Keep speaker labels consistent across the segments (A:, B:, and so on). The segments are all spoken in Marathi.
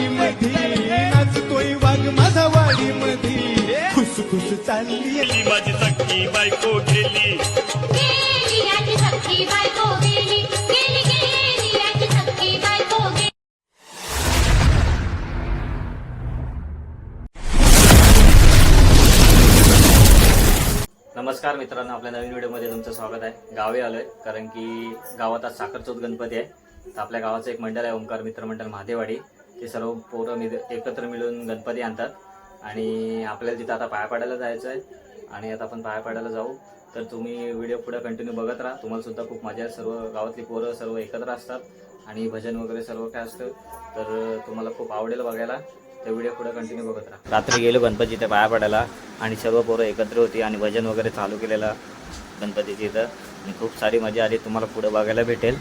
A: वाडी मध्ये नाचतोय वाघ माझा वाडी मध्ये चालली
B: माझी सख्खी बायको गेली.
C: नमस्कार मित्रांनो आपल्या नवीन व्हिडिओमध्ये तुमचं स्वागत आहे. गावी आलोय कारण की गावात आज साखरचौथ गणपती आहे. तर आपल्या गावाचं एक मंडळ आहे ओंकार मित्र मंडळ महादेवाडी. ते सर्व पोरं मिळ एकत्र मिळून गणपती आणतात. आणि आपल्याला तिथं आता पाया पाडायला जायचं आहे आणि आता आपण पाया पाडायला जाऊ. तर तुम्ही व्हिडिओ पुढे कंटिन्यू बघत राहा. तुम्हाला सुद्धा खूप मजा आहे सर्व गावातली पोरं सर्व एकत्र असतात. आणि भजन वगैरे सर्व काय असतं. तर तुम्हाला खूप आवडेल बघायला. तर व्हिडिओ पुढे कंटिन्यू बघत राहा. रात्री गेलो गणपती ते पाया पडायला आणि सर्व पोरं एकत्र होती आणि भजन वगैरे चालू केलेलं गणपतीची इथं आणि खूप सारी मजा आली. तुम्हाला पुढे बघायला भेटेल.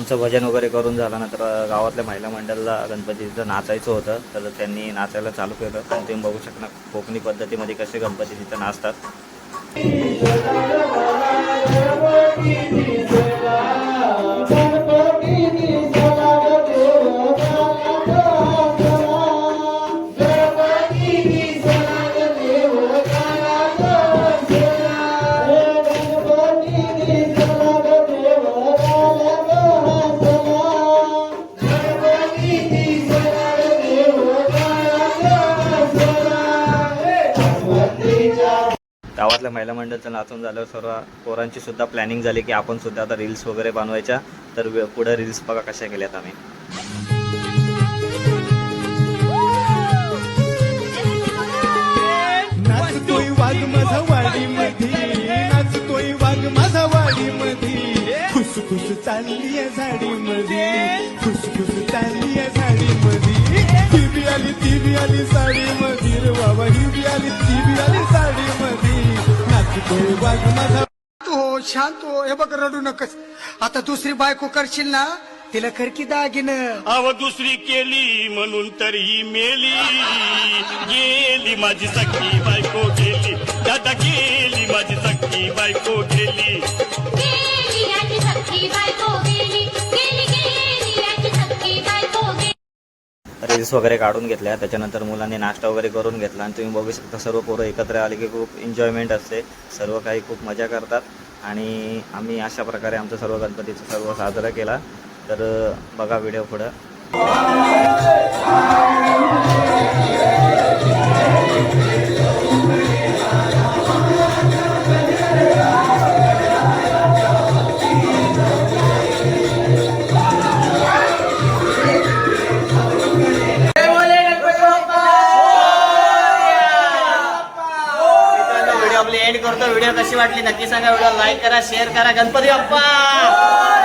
C: आमचं भजन वगैरे करून झाल्यानंतर गावातल्या महिला मंडळाला गणपतीचं नाचायचं होतं. तर त्यांनी नाचायला चालू केलं. आणि तुम्ही बघू शकता कोकणी पद्धतीमध्ये कसे गणपती तिथं नाचतात. गावातल्या महिला मंडळचं नाचून झालं सर्व पोरांची सुद्धा प्लॅनिंग झाली की आपण सुद्धा आता रील्स वगैरे बनवायच्या. तर पुढे रील्स बघा कशा केल्यात आम्ही.
A: नाचतोय वाघ चालली आहे झाडी मध्ये खुसखुस चालली आहे झाडी मध्ये ती आली ती आली साडी मध्ये हो
D: शांत हो. हे बघ रडू नकस. आता दुसरी बायको करशील ना तिला खरकी दागिन.
B: अव दुसरी केली म्हणून तर ही मेली. गेली माझी सख्खी बायको गेली. दादा गेली माझी सख्खी बायको गेली
C: रील्स वगैरे काढून घेतल्या. त्याच्यानंतर मुलांनी नाश्ता वगैरे करून घेतला. आणि तुम्ही बघू शकता सर्व पोरं एकत्र आले की खूप एन्जॉयमेंट असते. सर्व काही खूप मजा करतात. आणि आम्ही अशा प्रकारे आमचं सर्व गणपतीचं सर्व साजरा केला. तर बघा व्हिडिओ पुढं.
E: आपली एंड करतो. व्हिडिओ कशी वाटली नक्की सांगा. व्हिडिओ लाईक करा शेअर करा. गणपती बाप्पा!